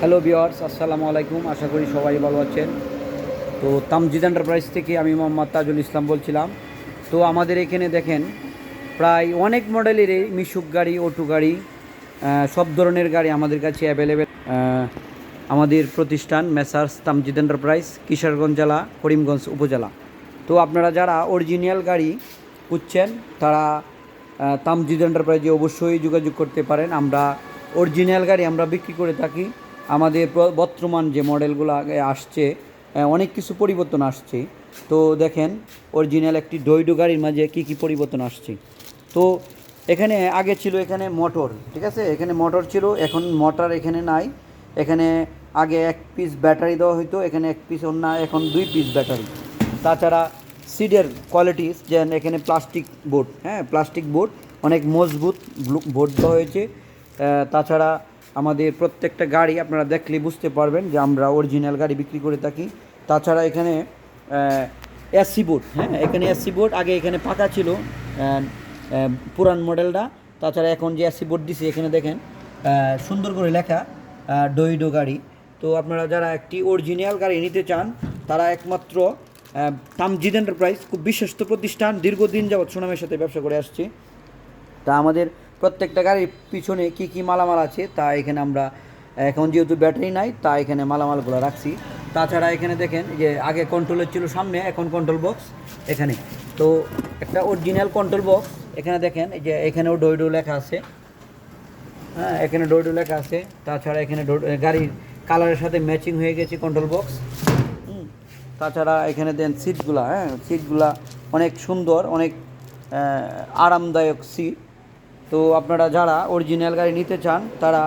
Hello বিয়ার্স আসসালামু আলাইকুম আশা করি সবাই ভালো আছেন। তো তামজিদ এন্টারপ্রাইজ থেকে আমি মোহাম্মদ তাজুল ইসলাম বলছিলাম। তো আমাদের এখানে দেখেন, প্রায় অনেক মডেলের এই মিশুক গাড়ি অটো গাড়ি সব ধরনের গাড়ি আমাদের কাছে অ্যাভেলেবেল আমাদের প্রতিষ্ঠান মেসার্স তামজিদ এন্টারপ্রাইজ কিশোরগঞ্জ জেলা, করিমগঞ্জ উপজেলা। তো আপনারা যারা অরিজিনাল গাড়ি খুঁজছেন, তারা তামজিদ এন্টারপ্রাইজে অবশ্যই যোগাযোগ করতে পারেন। আমরা অরিজিনাল গাড়ি আমরা বিক্রি করে থাকি। আমাদের বর্তমান যে মডেলগুলো আগে আসছে অনেক কিছু পরিবর্তন আসছে। তো দেখেন অরিজিনাল একটি ডইডো গাড়ির মাঝে কী কী পরিবর্তন আসছে। তো এখানে আগে ছিল এখানে মোটর, ঠিক আছে? এখানে মোটর ছিল, এখন মোটর এখানে নাই। এখানে আগে এক পিস ব্যাটারি দেওয়া হতো এখানে এক পিস অন্য, এখন দুই পিস ব্যাটারি তাছাড়া সিডের কোয়ালিটিস যেন এখানে প্লাস্টিক বোর্ড হ্যাঁ? প্লাস্টিক বোর্ড অনেক মজবুত বোর্ড দেওয়া হয়েছে। তাছাড়া আমাদের প্রত্যেকটা গাড়ি আপনারা দেখলে বুঝতে পারবেন যে আমরা অরিজিনাল গাড়ি বিক্রি করে থাকি। তাছাড়া এখানে এসি বোর্ড হ্যাঁ? এখানে এসি বোর্ড আগে এখানে পাকা ছিল পুরান মডেলটা তাছাড়া এখন যে এসি বোর্ড দিছে, এখানে দেখেন সুন্দর করে লেখা ডইডো গাড়ি। তো আপনারা যারা একটি অরিজিনাল গাড়ি নিতে চান, তারা একমাত্র তামজিদ এন্টারপ্রাইজ খুব বিশ্বস্ত প্রতিষ্ঠান, দীর্ঘদিন যাবৎ সুনামের সাথে ব্যবসা করে আসছে। তা আমাদের প্রত্যেকটা গাড়ির পিছনে কি কি মালামাল আছে, তা এখানে আমরা, এখন যেহেতু ব্যাটারি নাই, তা এখানে মালামালগুলো রাখছি। তাছাড়া এখানে দেখেন যে আগে কন্ট্রোলের ছিল সামনে, এখন কন্ট্রোল বক্স এখানে। তো একটা অরিজিনাল কন্ট্রোল বক্স এখানে দেখেন যে এখানেও ডোইডো লেখা আছে। হ্যাঁ এখানে ডোইডো লেখা আছে। তাছাড়া এখানে গাড়ির কালারের সাথে ম্যাচিং হয়ে গেছে কন্ট্রোল বক্স তাছাড়া এখানে দেন সিটগুলা হ্যাঁ সিটগুলা অনেক সুন্দর, অনেক আরামদায়ক সিট তো আপনারা যারা অরিজিনাল গাড়ি নিতে চান, তারা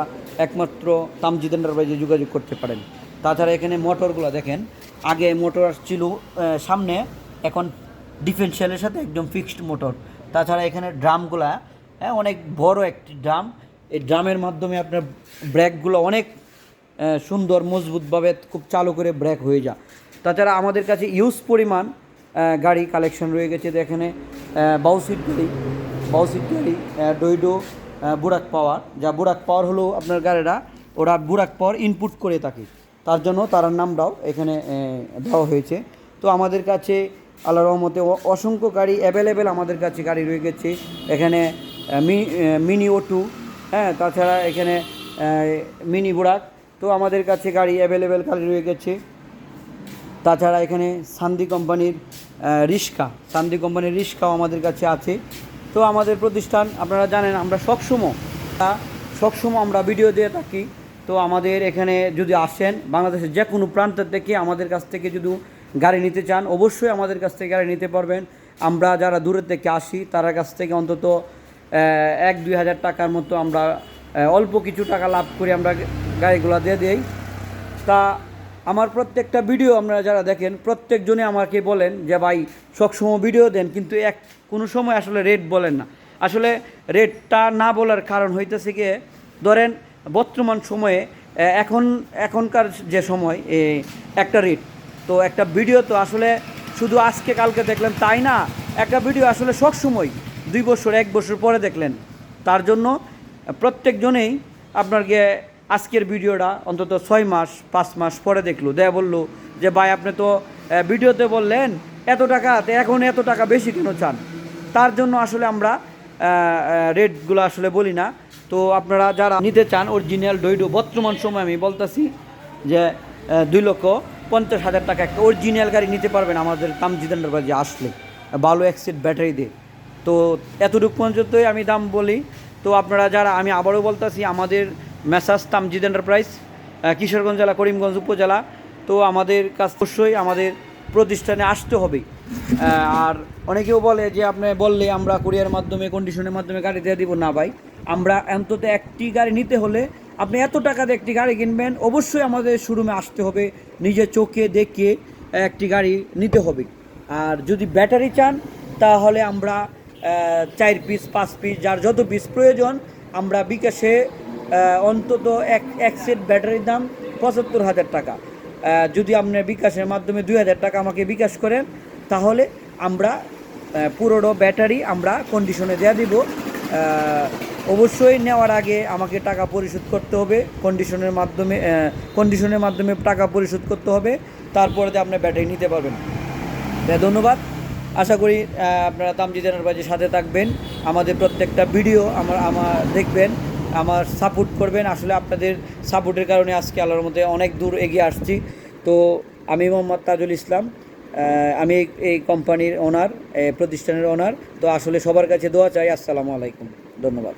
একমাত্র তামজিদ এন্টারপ্রাইজে যোগাযোগ করতে পারেন। তাছাড়া এখানে মোটরগুলো দেখেন, আগে মোটর ছিল সামনে, এখন ডিফেন্সিয়ালের সাথে একদম ফিক্সড মোটর তাছাড়া এখানে ড্রামগুলা হ্যাঁ অনেক বড় একটি ড্রাম এই ড্রামের মাধ্যমে আপনার ব্রেকগুলো অনেক সুন্দর, মজবুতভাবে খুব চালু করে ব্রেক হয়ে যায়। তাছাড়া আমাদের কাছে ইউজ পরিমাণ গাড়ি কালেকশন রয়ে গেছে এখানে বাউসিট গাড়ি। বাউসিট গাড়ি ডইডো বুরাক পাওয়ার। যা বুরাক পাওয়ার হলো আপনার গাড়িরা ওরা বুরাক পাওয়ার ইনপুট করে থাকে। তার জন্য তার নামটাও এখানে দেওয়া হয়েছে। তো আমাদের কাছে আল্লাহ রহমতে অসংখ্য গাড়ি অ্যাভেলেবেল আমাদের কাছে গাড়ি রয়ে গেছে। এখানে মিনি ওটু হ্যাঁ তাছাড়া এখানে মিনি বুরাক। তো আমাদের কাছে গাড়ি অ্যাভেলেবেল গাড়ি রয়ে গেছে। তাছাড়া এখানে সান্দি কোম্পানির রিস্কা সান্দি কোম্পানির রিস্কাও আমাদের কাছে আছে। তো আমাদের প্রতিষ্ঠান, আপনারা জানেন আমরা সবসময় সবসময় আমরা ভিডিও দিয়ে থাকি। তো আমাদের এখানে যদি আসেন, বাংলাদেশের যে কোনো প্রান্ত থেকে আমাদের কাছ থেকে যদি গাড়ি নিতে চান, অবশ্যই আমাদের কাছ থেকে গাড়ি নিতে পারবেন। আমরা যারা দূরের থেকে আসি, তার কাছ থেকে অন্তত এক দুই হাজার টাকার মতো আমরা অল্প কিছু টাকা লাভ করে আমরা গাড়িগুলো দিয়ে দিই। তা আমার প্রত্যেকটা ভিডিও আপনারা যারা দেখেন প্রত্যেকজনে আমাকে বলেন যে, ভাই, সবসময় ভিডিও দেন। কিন্তু এক, কোনো সময় আসলে রেট বলেন না। আসলে রেটটা না বলার কারণ হইতেছে গিয়ে, ধরেন, বর্তমান সময়ে এখন, এখনকার যে সময় একটা রেট তো একটা ভিডিও তো আসলে শুধু আজকে, কালকে দেখলেন তাই না? একটা ভিডিও আসলে সবসময় দুই বছর, এক বছর পরে দেখলেন। তার জন্য প্রত্যেকজনেই আপনার গিয়ে আজকের ভিডিওটা অন্তত ছয় মাস, পাঁচ মাস পরে দেখল। দেয়া বলল যে, ভাই, আপনি তো ভিডিওতে বললেন এত টাকা এখন এত টাকা বেশি কেন চান? তার জন্য আসলে আমরা রেটগুলো আসলে বলি না। তো আপনারা যারা নিতে চান, অরিজিনাল ডইডো, বর্তমান সময় আমি বলতেছি যে দুই লক্ষ পঞ্চাশ হাজার টাকা একটা অরিজিনাল গাড়ি নিতে পারবেন আমাদের তামজিদান্ডার বাজে আসলে ভালো অ্যাক্সিড ব্যাটারি দিয়ে। তো এতটুকু পর্যন্তই আমি দাম বলি। তো আপনারা যারা, আমি আবারও বলতেছি, আমাদের মেসাজ তামজিদ এন্টারপ্রাইজ কিশোরগঞ্জ জেলা, করিমগঞ্জ উপজেলা। তো আমাদের কাছ অবশ্যই আমাদের প্রতিষ্ঠানে আসতে হবে। আর অনেকেও বলে যে আপনি বললে আমরা কুরিয়ার মাধ্যমে কন্ডিশনের মাধ্যমে গাড়ি দিয়ে দিব। না ভাই, আমরা অন্তত একটি গাড়ি নিতে হলে আপনি এত টাকা দিয়ে একটি গাড়ি কিনবেন, অবশ্যই আমাদের শোরুমে আসতে হবে। নিজের চোখে দেখে একটি গাড়ি নিতে হবে। আর যদি ব্যাটারি চান, তাহলে আমরা চার পিস পাঁচ পিস যার যত পিস প্রয়োজন, আমরা বিকাশে অন্তত এক এক সেট ব্যাটারির দাম পঁচাত্তর হাজার টাকা। যদি আপনার বিকাশের মাধ্যমে দুই হাজার টাকা আমাকে বিকাশ করেন, তাহলে আমরা পুরোনো ব্যাটারি আমরা কন্ডিশনে দেওয়া দিব। অবশ্যই নেওয়ার আগে আমাকে টাকা পরিশোধ করতে হবে। কন্ডিশনের মাধ্যমে কন্ডিশনের মাধ্যমে টাকা পরিশোধ করতে হবে। তারপরে আপনার ব্যাটারি নিতে পারবেন। ধন্যবাদ। আশা করি আপনারা তামজি জানার বাজে সাথে থাকবেন। আমাদের প্রত্যেকটা ভিডিও আমার আমার দেখবেন। আমার সাপোর্ট করবেন। আসলে আপনাদের সাপোর্টের কারণে আজকে আল্লাহর মধ্যে অনেক দূর এগিয়ে আসছি। তো আমি মোহাম্মদ তাজুল ইসলাম আমি এই- কোম্পানির ওনার প্রতিষ্ঠানের ওনার তো আসলে সবার কাছে দোয়া চাই। আসসালামু আলাইকুম। ধন্যবাদ।